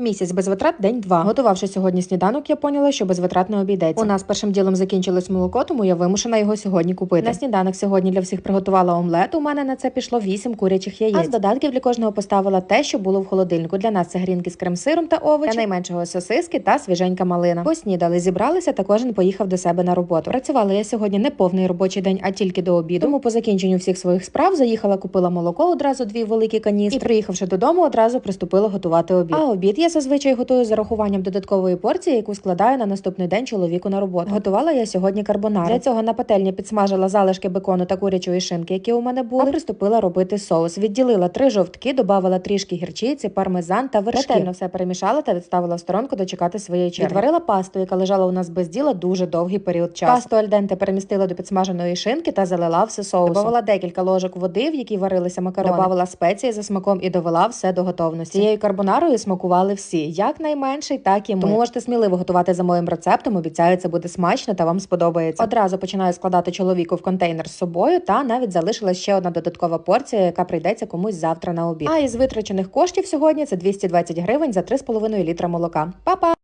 Місяць без витрат день два. Готувавши сьогодні сніданок, я поняла, що без витрат не обійдеться. У нас першим ділом закінчилось молоко, тому я вимушена його сьогодні купити. На сніданок сьогодні для всіх приготувала омлет. У мене на це пішло вісім курячих яєць. А з додатків для кожного поставила те, що було в холодильнику. Для нас це грінки з крем-сиром та овочі, для найменшого сосиски та свіженька малина. Поснідали, зібралися та кожен поїхав до себе на роботу. Працювала я сьогодні не повний робочий день, а тільки до обіду. Тому по закінченню всіх своїх справ заїхала, купила молоко одразу дві великі каністри. І приїхавши додому, одразу приступила готувати обід. А обід я зазвичай готую з урахуванням додаткової порції, яку складаю на наступний день чоловіку на роботу. Готувала я сьогодні карбонару. Для цього на пательні підсмажила залишки бекону та курячої шинки, які у мене були. А приступила робити соус. Відділила три жовтки, додавала трішки гірчиці, пармезан та вершки. Ретельно все перемішала та відставила в сторонку дочекати своєї черги. Відварила пасту, яка лежала у нас без діла дуже довгий період часу. Пасту альденте перемістила до підсмаженої шинки та залила все соусом. Добавила декілька ложок води, в якій варилися макарони. Добавила спеції за смаком і довела все до готовності. Цією карбонарою смакували всі, як найменший, так і ми. Тому можете сміливо готувати за моїм рецептом. Обіцяю, це буде смачно та вам сподобається. Одразу починаю складати чоловіку в контейнер з собою, та навіть залишилась ще одна додаткова порція, яка прийдеться комусь завтра на обід. А із витрачених коштів сьогодні це 220 гривень за 3,5 літра молока. Па-па!